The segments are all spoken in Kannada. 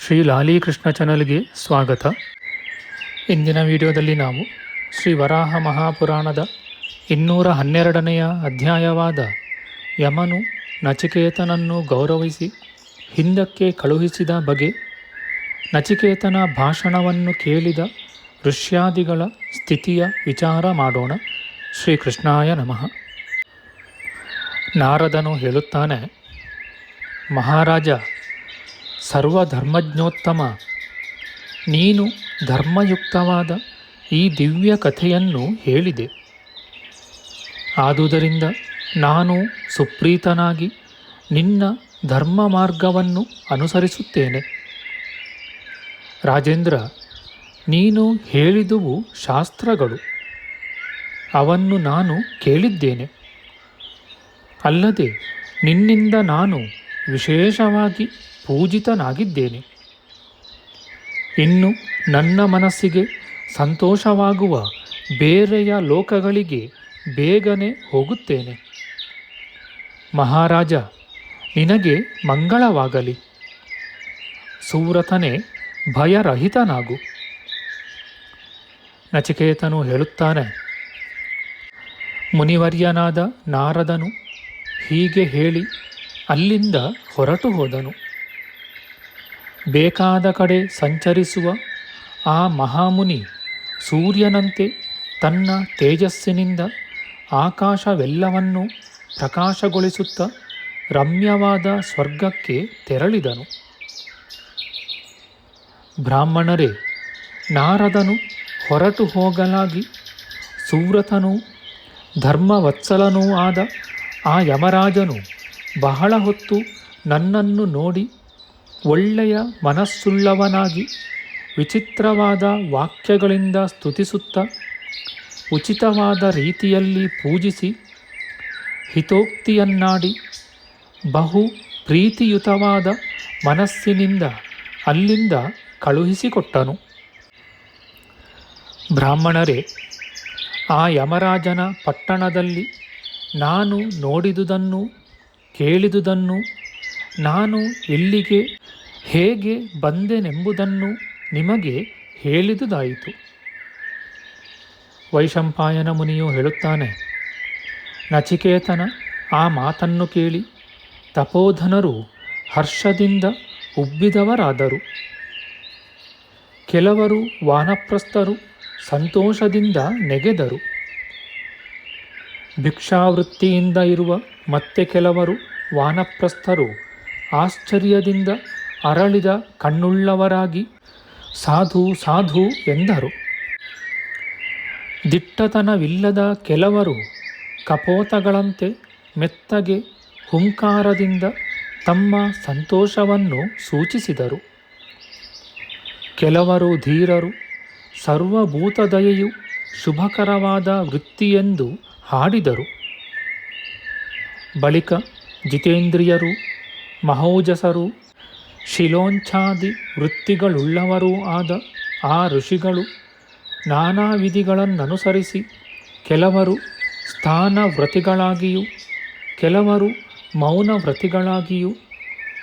ಶ್ರೀ ಲಾಲೀಕೃಷ್ಣ ಚಾನಲ್ಗೆ ಸ್ವಾಗತ. ಇಂದಿನ ವಿಡಿಯೋದಲ್ಲಿ ನಾವು ಶ್ರೀ ವರಾಹ ಮಹಾಪುರಾಣದ ಇನ್ನೂರ ಹನ್ನೆರಡನೆಯ ಅಧ್ಯಾಯವಾದ ಯಮನು ನಚಿಕೇತನನ್ನು ಗೌರವಿಸಿ ಹಿಂದಕ್ಕೆ ಕಳುಹಿಸಿದ ಬಗೆ ನಚಿಕೇತನ ಭಾಷಣವನ್ನು ಕೇಳಿದ ಋಷ್ಯಾದಿಗಳ ಸ್ಥಿತಿಯ ವಿಚಾರ ಮಾಡೋಣ. ಶ್ರೀಕೃಷ್ಣಾಯ ನಮಃ. ನಾರದನು ಹೇಳುತ್ತಾನೆ, ಮಹಾರಾಜ ಸರ್ವಧರ್ಮಜ್ಞೋತ್ತಮ. ನೀನು ಧರ್ಮಯುಕ್ತವಾದ ಈ ದಿವ್ಯ ಕಥೆಯನ್ನು ಹೇಳಿದೆ. ಆದುದರಿಂದ ನಾನು ಸುಪ್ರೀತನಾಗಿ ನಿನ್ನ ಧರ್ಮ ಮಾರ್ಗವನ್ನು ಅನುಸರಿಸುತ್ತೇನೆ. ರಾಜೇಂದ್ರ, ನೀನು ಹೇಳಿದುವು ಶಾಸ್ತ್ರಗಳು. ಅವನ್ನು ನಾನು ಕೇಳಿದ್ದೇನೆ. ಅಲ್ಲದೆ ನಿನ್ನಿಂದ ನಾನು ವಿಶೇಷವಾಗಿ ಪೂಜಿತನಾಗಿದ್ದೇನೆ. ಇನ್ನು ನನ್ನ ಮನಸ್ಸಿಗೆ ಸಂತೋಷವಾಗುವ ಬೇರೆಯ ಲೋಕಗಳಿಗೆ ಬೇಗನೆ ಹೋಗುತ್ತೇನೆ. ಮಹಾರಾಜ, ನಿನಗೆ ಮಂಗಳವಾಗಲಿ. ಸೂರತನೇ, ಭಯರಹಿತನಾಗು. ನಚಿಕೇತನು ಹೇಳುತ್ತಾನೆ, ಮುನಿವರ್ಯನಾದ ನಾರದನು ಹೀಗೆ ಹೇಳಿ ಅಲ್ಲಿಂದ ಹೊರಟು ಹೋದನು. ಬೇಕಾದ ಕಡೆ ಸಂಚರಿಸುವ ಆ ಮಹಾಮುನಿ ಸೂರ್ಯನಂತೆ ತನ್ನ ತೇಜಸ್ಸಿನಿಂದ ಆಕಾಶವೆಲ್ಲವನ್ನು ಪ್ರಕಾಶಗೊಳಿಸುತ್ತ ರಮ್ಯವಾದ ಸ್ವರ್ಗಕ್ಕೆ ತೆರಳಿದನು. ಬ್ರಾಹ್ಮಣರೇ, ನಾರದನು ಹೊರಟು ಹೋಗಲಾಗಿ ಸುವ್ರತನೂ ಧರ್ಮವತ್ಸಲನೂ ಆದ ಆ ಯಮರಾಜನು ಬಹಳ ಹೊತ್ತು ನನ್ನನ್ನು ನೋಡಿ ಒಳ್ಳೆಯ ಮನಸ್ಸುಳ್ಳವನಾಗಿ ವಿಚಿತ್ರವಾದ ವಾಕ್ಯಗಳಿಂದ ಸ್ತುತಿಸುತ್ತ ಉಚಿತವಾದ ರೀತಿಯಲ್ಲಿ ಪೂಜಿಸಿ ಹಿತೋಕ್ತಿಯನ್ನಾಡಿ ಬಹು ಪ್ರೀತಿಯುತವಾದ ಮನಸ್ಸಿನಿಂದ ಅಲ್ಲಿಂದ ಕಳುಹಿಸಿಕೊಟ್ಟನು. ಬ್ರಾಹ್ಮಣರೇ, ಆ ಯಮರಾಜನ ಪಟ್ಟಣದಲ್ಲಿ ನಾನು ನೋಡಿದುದನ್ನು ಕೇಳಿದುದನ್ನು ನಾನು ಎಲ್ಲಿಗೆ ಹೇಗೆ ಬಂದೆನೆಂಬುದನ್ನು ನಿಮಗೆ ಹೇಳಿದುದಾಯಿತು. ವೈಶಂಪಾಯನ ಮುನಿಯು ಹೇಳುತ್ತಾನೆ, ನಚಿಕೇತನ, ಆ ಮಾತನ್ನು ಕೇಳಿ ತಪೋಧನರು ಹರ್ಷದಿಂದ ಉಬ್ಬಿದವರಾದರು. ಕೆಲವರು ವಾನಪ್ರಸ್ಥರು ಸಂತೋಷದಿಂದ ನೆಗೆದರು. ಭಿಕ್ಷಾವೃತ್ತಿಯಿಂದ ಇರುವ ಮತ್ತೆ ಕೆಲವರು ವಾನಪ್ರಸ್ಥರು ಆಶ್ಚರ್ಯದಿಂದ ಅರಳಿದ ಕಣ್ಣುಳ್ಳವರಾಗಿ, ಸಾಧು ಸಾಧು ಎಂದರು. ದಿಟ್ಟತನವಿಲ್ಲದ ಕೆಲವರು ಕಪೋತಗಳಂತೆ ಮೆತ್ತಗೆ ಹುಂಕಾರದಿಂದ ತಮ್ಮ ಸಂತೋಷವನ್ನು ಸೂಚಿಸಿದರು. ಕೆಲವರು ಧೀರರು, ಸರ್ವಭೂತದಯೆಯು ಶುಭಕರವಾದ ವೃತ್ತಿಯೆಂದು ಹಾಡಿದರು. ಬಳಿಕ ಜಿತೇಂದ್ರಿಯರು, ಮಹೋಜಸರು ಶಿಲೋಂಚಾದಿ ವೃತ್ತಿಗಳುಳ್ಳವರೂ ಆದ ಆ ಋಷಿಗಳು ನಾನಾ ವಿಧಿಗಳನ್ನನುಸರಿಸಿ ಕೆಲವರು ಸ್ಥಾನ ವ್ರತಿಗಳಾಗಿಯೂ ಕೆಲವರು ಮೌನ ವ್ರತಿಗಳಾಗಿಯೂ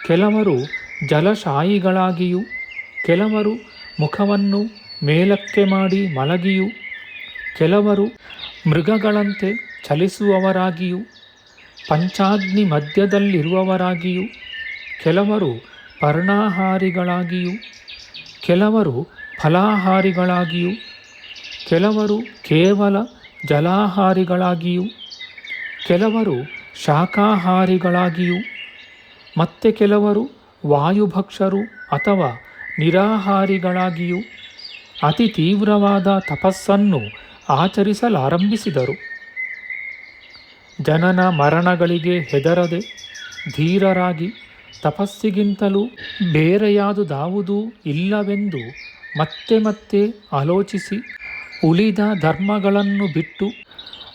ಕೆಲವರು ಜಲಶಾಯಿಗಳಾಗಿಯೂ, ಕೆಲವರು ಮುಖವನ್ನು ಮೇಲಕ್ಕೆ ಮಾಡಿ ಮಲಗಿಯೂ, ಕೆಲವರು ಮೃಗಗಳಂತೆ ಚಲಿಸುವವರಾಗಿಯೂ ಪಂಚಾಗ್ನಿ ಮಧ್ಯದಲ್ಲಿರುವವರಾಗಿಯೂ ಕೆಲವರು ಪರ್ಣಾಹಾರಿಗಳಾಗಿಯೂ, ಕೆಲವರು ಫಲಾಹಾರಿಗಳಾಗಿಯೂ, ಕೆಲವರು ಕೇವಲ ಜಲಾಹಾರಿಗಳಾಗಿಯೂ, ಕೆಲವರು ಶಾಖಾಹಾರಿಗಳಾಗಿಯೂ, ಮತ್ತೆ ಕೆಲವರು ವಾಯುಭಕ್ಷರು ಅಥವಾ ನಿರಾಹಾರಿಗಳಾಗಿಯೂ ಅತಿ ತೀವ್ರವಾದ ತಪಸ್ಸನ್ನು ಆಚರಿಸಲಾರಂಭಿಸಿದರು. ಜನನ ಮರಣಗಳಿಗೆ ಹೆದರದೆ ಧೀರರಾಗಿ ತಪಸ್ಸಿಗಿಂತಲೂ ಬೇರೆಯಾದುದಾವುದೂ ಇಲ್ಲವೆಂದು ಮತ್ತೆ ಮತ್ತೆ ಆಲೋಚಿಸಿ ಉಳಿದ ಧರ್ಮಗಳನ್ನು ಬಿಟ್ಟು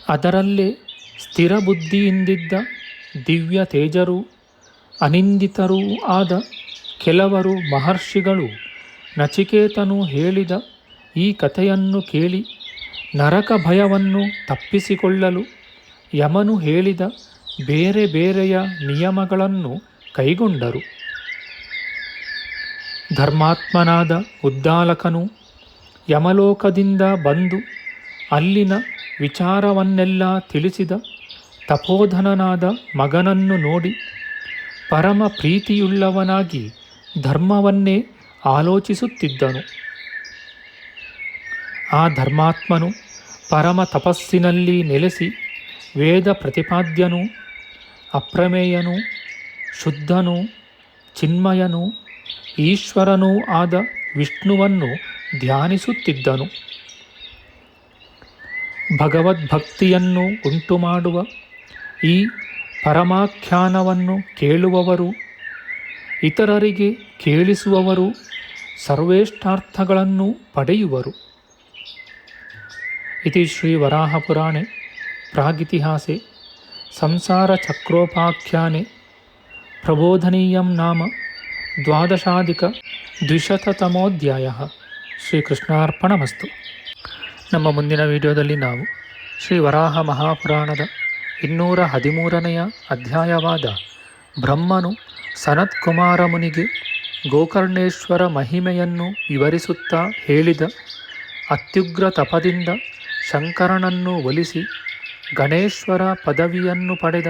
ಅದರಲ್ಲೇ ಸ್ಥಿರ ಬುದ್ಧಿಯಿಂದಿದ್ದ ದಿವ್ಯ ತೇಜರೂ, ಅನಿಂದಿತರೂ ಆದ ಕೆಲವರು ಮಹರ್ಷಿಗಳು ನಚಿಕೇತನು ಹೇಳಿದ ಈ ಕಥೆಯನ್ನು ಕೇಳಿ ನರಕ ಭಯವನ್ನು ತಪ್ಪಿಸಿಕೊಳ್ಳಲು ಯಮನು ಹೇಳಿದ ಬೇರೆ ಬೇರೆಯ ನಿಯಮಗಳನ್ನು ಕೈಗೊಂಡರು. ಧರ್ಮಾತ್ಮನಾದ ಉದ್ದಾಲಕನು ಯಮಲೋಕದಿಂದ ಬಂದು ಅಲ್ಲಿನ ವಿಚಾರವನ್ನೆಲ್ಲ ತಿಳಿಸಿದ ತಪೋಧನನಾದ ಮಗನನ್ನು ನೋಡಿ ಪರಮ ಪ್ರೀತಿಯುಳ್ಳವನಾಗಿ ಧರ್ಮವನ್ನೇ ಆಲೋಚಿಸುತ್ತಿದ್ದನು. ಆ ಧರ್ಮಾತ್ಮನು ಪರಮ ತಪಸ್ಸಿನಲ್ಲಿ ನೆಲೆಸಿ ವೇದ ಪ್ರತಿಪಾದ್ಯನೂ, ಅಪ್ರಮೇಯನೂ ಶುದ್ಧನೂ, ಚಿನ್ಮಯನೂ, ಈಶ್ವರನೂ ಆದ ವಿಷ್ಣುವನ್ನು ಧ್ಯಾನಿಸುತ್ತಿದ್ದನು. ಭಗವದ್ಭಕ್ತಿಯನ್ನು ಉಂಟುಮಾಡುವ ಈ ಪರಮಾಖ್ಯಾನವನ್ನು ಕೇಳುವವರು, ಇತರರಿಗೆ ಕೇಳಿಸುವವರು ಸರ್ವೇಷ್ಟಾರ್ಥಗಳನ್ನು ಪಡೆಯುವರು. ಇತಿ ಶ್ರೀ ವರಾಹಪುರಾಣೆ ಪ್ರಾಗಿತಿಹಾಸೆ ಸಂಸಾರಚಕ್ರೋಪಾಖ್ಯಾನೆ ಪ್ರಬೋಧನೀಯಂ ನಾಮ ದ್ವಾದಶಾಧಿಕ ದ್ವಿಶತತಮೋಧ್ಯಾಯ ಶ್ರೀಕೃಷ್ಣಾರ್ಪಣಮಸ್ತು ನಮ್ಮ ಮುಂದಿನ ವಿಡಿಯೋದಲ್ಲಿ ನಾವು ಶ್ರೀ ವರಾಹ ಮಹಾಪುರಾಣದ ಇನ್ನೂರ ಹದಿಮೂರನೆಯ ಅಧ್ಯಾಯವಾದ ಬ್ರಹ್ಮನು ಸನತ್ಕುಮಾರ ಮುನಿಗೆ ಗೋಕರ್ಣೇಶ್ವರ ಮಹಿಮೆಯನ್ನು ವಿವರಿಸುತ್ತಾ ಹೇಳಿದ ಅತ್ಯುಗ್ರ ತಪದಿಂದ ಶಂಕರನನ್ನು ಒಲಿಸಿ ಗಣೇಶ್ವರ ಪದವಿಯನ್ನು ಪಡೆದ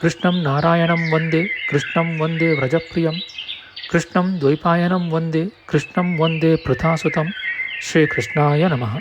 कृष्णं नारायणं वन्दे कृष्णं वन्दे व्रजप्रियं कृष्णं द्वैपायनं वन्दे कृष्णं वन्दे प्रथासुतं श्रीकृष्णाय नमः।